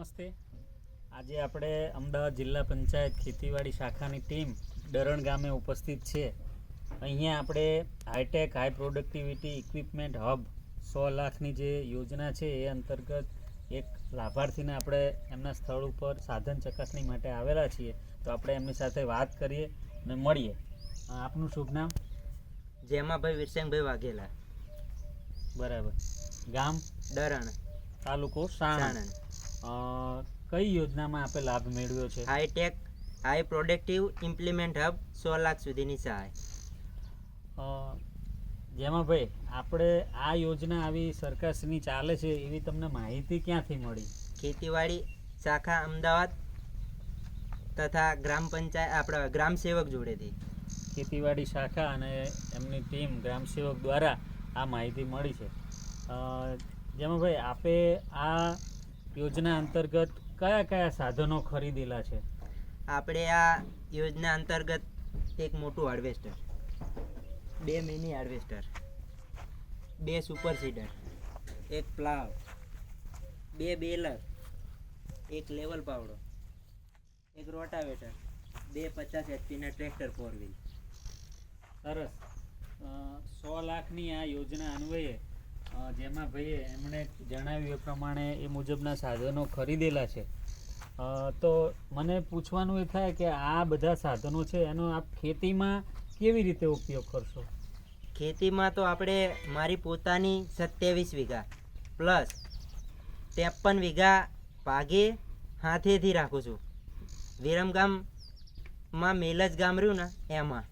નમસ્તે. આજે આપણે અમદાવાદ જિલ્લા પંચાયત ખેતીવાડી શાખાની ટીમ ડરણ ગામે ઉપસ્થિત છે. અહીંયા આપણે hi tech high productivity equipment hub સો લાખની જે યોજના છે એ અંતર્ગત એક લાભાર્થીને આપણે એમના સ્થળ ઉપર સાધન ચકાસણી માટે આવેલા છીએ. તો આપણે એમની સાથે વાત કરીએ અને મળીએ. આપનું શુભ નામ? જેમાભાઈ વિરસંગભાઈ વાઘેલા. બરાબર. ગામ? ડરણ. તાલુકો? સાણંદ. કઈ યોજનામાં આપણે લાભ મેળવ્યો છે? Hi tech high productive implement hub સો લાખ સુધીની સહાય. જેમાં ભાઈ આપણે આ યોજના આવી સરકારશ્રીની ચાલે છે એવી તમને માહિતી ક્યાંથી મળી? ખેતીવાડી શાખા અમદાવાદ તથા ગ્રામ પંચાયત આપણા ગ્રામ સેવક જોડેથી. ખેતીવાડી શાખા અને એમની ટીમ ગ્રામ સેવક દ્વારા આ માહિતી મળી છે. જેમાં ભાઈ આપે આ યોજના અંતર્ગત કયા કયા સાધનો ખરીદેલા છે? આપણે આ યોજના અંતર્ગત એક મોટું હાર્વેસ્ટર. બે મિની હાર્વેસ્ટર. બે સુપર સીડર. એક પ્લાવ. બે બેલર. એક લેવલ પાવડો. એક રોટાવેટર. બે પચાસ એચપીના ટ્રેક્ટર ફોર વ્હીલ સરસ. સો લાખની આ યોજના અન્વયે જેમાં ભાઈએ એમણે જણાવ્યું એ પ્રમાણે એ મુજબના સાધનો ખરીદેલા છે. તો મને પૂછવાનું એ થાય કે આ બધા સાધનો છે, એનો આપ ખેતીમાં કેવી રીતે ઉપયોગ કરશો? ખેતીમાં તો આપણે મારી પોતાની સત્યાવીસ વીઘા, પ્લસ ત્રેપન વીઘા ભાગે હાથેથી રાખું છું. વિરમગામમાં મેલજ ગામ રહ્યું ને, એમાં.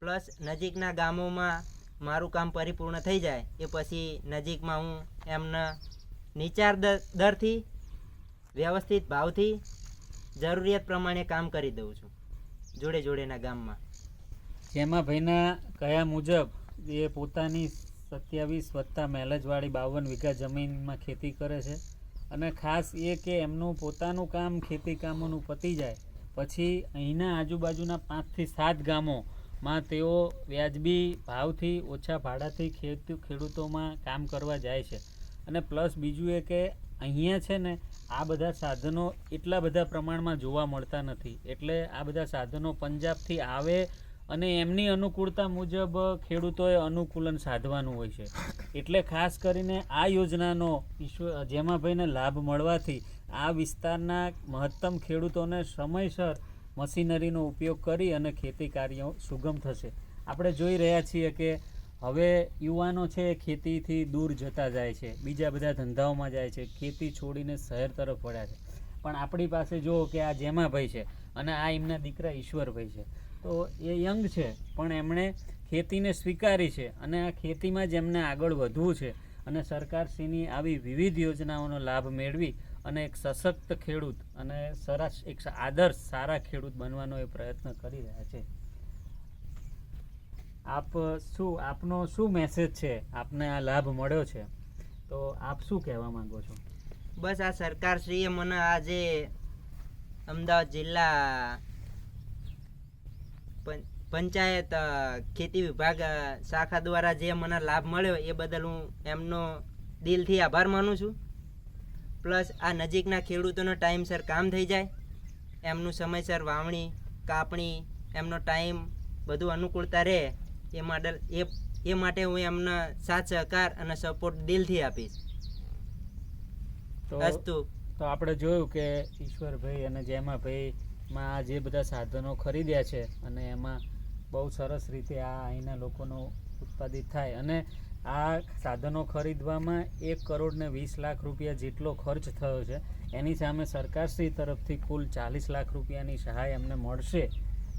પ્લસ નજીકના ગામોમાં મારું કામ પરિપૂર્ણ થઈ જાય એ પછી નજીકમાં હું એમના નીચાર દર- દરથી, વ્યવસ્થિત ભાવથી જરૂરિયાત પ્રમાણે કામ કરી દઉં છું, જોડે જોડેના ગામમાં. જેમાં ભાઈના કયા મુજબ એ પોતાની સત્યાવીસ વત્તા મેલજવાળી બાવન વીઘા જમીનમાં ખેતી કરે છે? અને ખાસ એ કે એમનું પોતાનું કામ ખેતી કામોનું પતી જાય, પછી અહીંના આજુબાજુના પાંચથી સાત ગામોમાં તેઓ વ્યાજબી ભાવથી ઓછા ભાડાથી ખેત ખેડૂતોમાં કામ કરવા જાય છે. અને પ્લસ બીજું એ કે અહીંયા છે ને, આ બધા સાધનો એટલા બધા પ્રમાણમાં જોવા મળતા નથી. એટલે આ બધા સાધનો પંજાબથી આવે અને એમની અનુકૂળતા મુજબ ખેડૂતોએ અનુકૂલન સાધવાનું હોય છે. એટલે ખાસ કરીને આ યોજનાનો ઈશ્વર જેમાભાઈને લાભ મળવાથી આ વિસ્તારના મહત્તમ ખેડૂતોને સમયસર મશીનરીનો ઉપયોગ કરી અને ખેતી કાર્યો સુગમ થશે. આપણે જોઈ રહ્યા છીએ કે હવે યુવાનો છે ખેતીથી દૂર જતા જાય છે. બીજા બધા ધંધાઓમાં જાય છે. ખેતી છોડીને શહેર તરફ વળ્યા છે. પણ આપણી પાસે જુઓ કે આ જેમાભાઈ છે અને આ એમના દીકરા ઈશ્વરભાઈ છે. તો એ યંગ છે, પણ એમણે ખેતીને સ્વીકારી છે અને આ ખેતીમાં જ એમને આગળ વધવું છે. અને સરકારશ્રીની આવી વિવિધ યોજનાઓનો લાભ મેળવી અને એક સશક્ત ખેડૂત અને સરસ, એક આદર્શ સારા ખેડૂત બનવાનો એ પ્રયત્ન કરી રહ્યા છે. આપ શું, આપનો શું મેસેજ છે? આપને આ લાભ મળ્યો છે? તો આપ શું કહેવા માંગો છો? બસ આ સરકારશ્રીએ મને આજે અમદાવાદ જિલ્લા પંચાયત ખેતી વિભાગ શાખા દ્વારા જે મને લાભ મળ્યો એ બદલ હું એમનો દિલથી આભાર માનું છું. પ્લસ આ નજીકના ખેડૂતોનો ટાઈમસર કામ થઈ જાય. એમનું સમયસર વાવણી કાપણી એમનો ટાઈમ બધું અનુકૂળતા રહે. એ માટે એ એ માટે હું એમને સાથ સહકાર અને સપોર્ટ દિલથી આપીશ. અસ્તુ. તો આપણે જોયું કે ઈશ્વરભાઈ અને જેમાભાઈમાં આ જે બધા સાધનો ખરીદ્યા છે અને એમાં બહુ સરસ રીતે આ અહીંના લોકોનો ઉત્પાદિત થાય. અને આ સાધનો ખરીદવામાં એક કરોડ ને વીસ લાખ રૂપિયા જેટલો ખર્ચ થયો છે. એની સામે સરકારશ્રી તરફથી કુલ ચાલીસ લાખ રૂપિયાની સહાય એમને મળશે.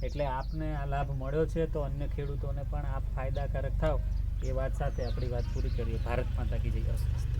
એટલે આપને આ લાભ મળ્યો છે તો અન્ય ખેડૂતોને પણ આપ ફાયદાકારક થાવ. એ વાત સાથે આપણી વાત પૂરી કરીએ. ભારત માતા કી જય. અસ્તુ